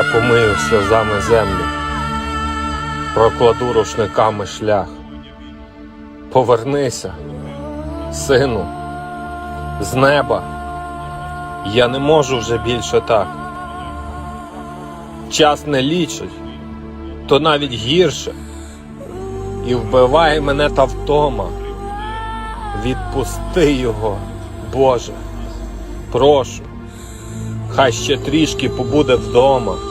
Я помию сльозами землю, прокладу рушниками шлях. Повернися, сину, з неба. Я не можу вже більше так. Час не лічить, то навіть гірше. І вбиває мене та втома. Відпусти його, Боже, прошу. Хай ще трішки побуде вдома.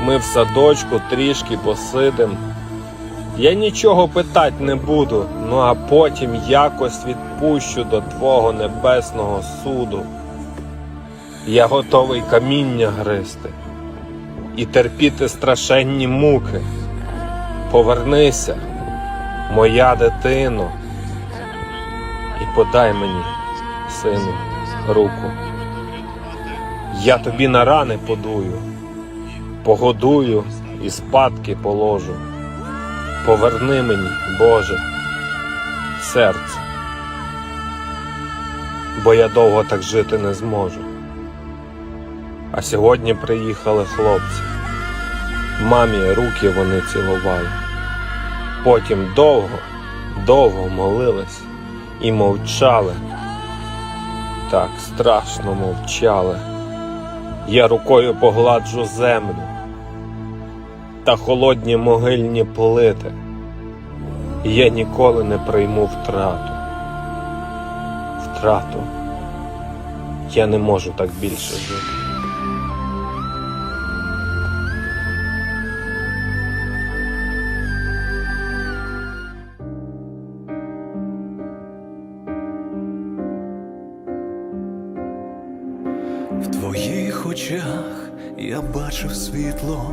Ми в садочку трішки посидим. Я нічого питать не буду, ну а потім якось відпущу до Твого небесного суду. Я готовий каміння гризти і терпіти страшенні муки. Повернися, моя дитино, і подай мені, сину, руку. Я тобі на рани подую, погодую і спадки положу. Поверни мені, Боже, серце, бо я довго так жити не зможу. А сьогодні приїхали хлопці. Мамі руки вони цілували. Потім довго, довго молились і мовчали. Так страшно мовчали. Я рукою погладжу землю та холодні могильні плити. Я ніколи не прийму втрату. Втрату. Я не можу так більше жити. В твоїх очах я бачив світло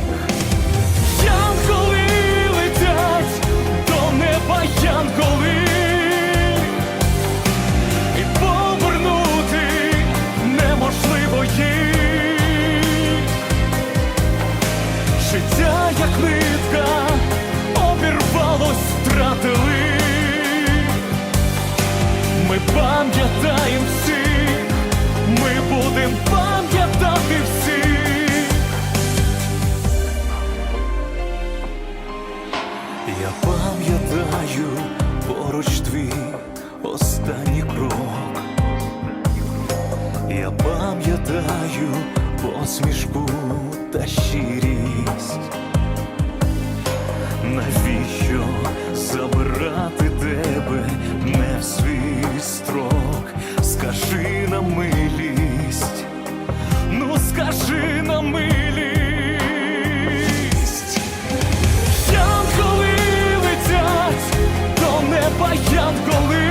Пам'ятаємо всіх, ми будем пам'ятати всіх Я пам'ятаю поруч твій останній крок. Я пам'ятаю посмішку та щирість. Навіщо забирати тебе не в свій строк? Скажи на милість, ну скажи на милість. Янголи летять до неба янголи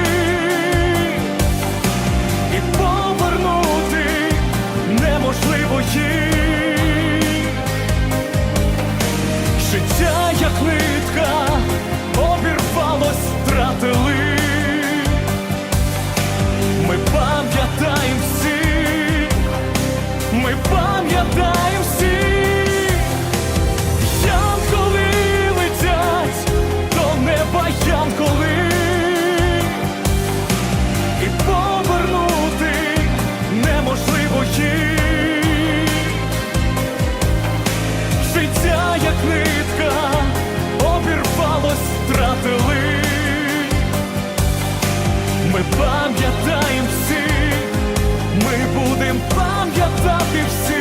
пам'ятати всіх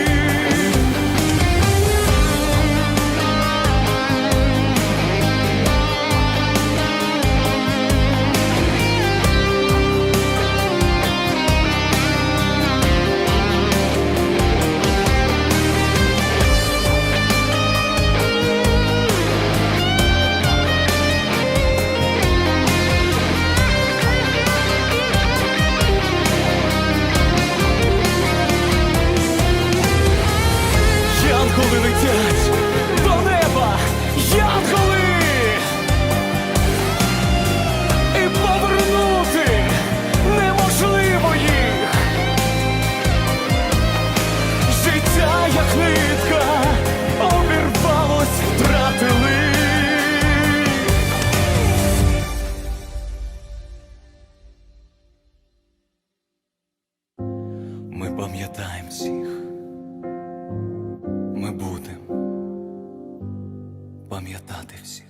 Ми будемо пам'ятати всіх.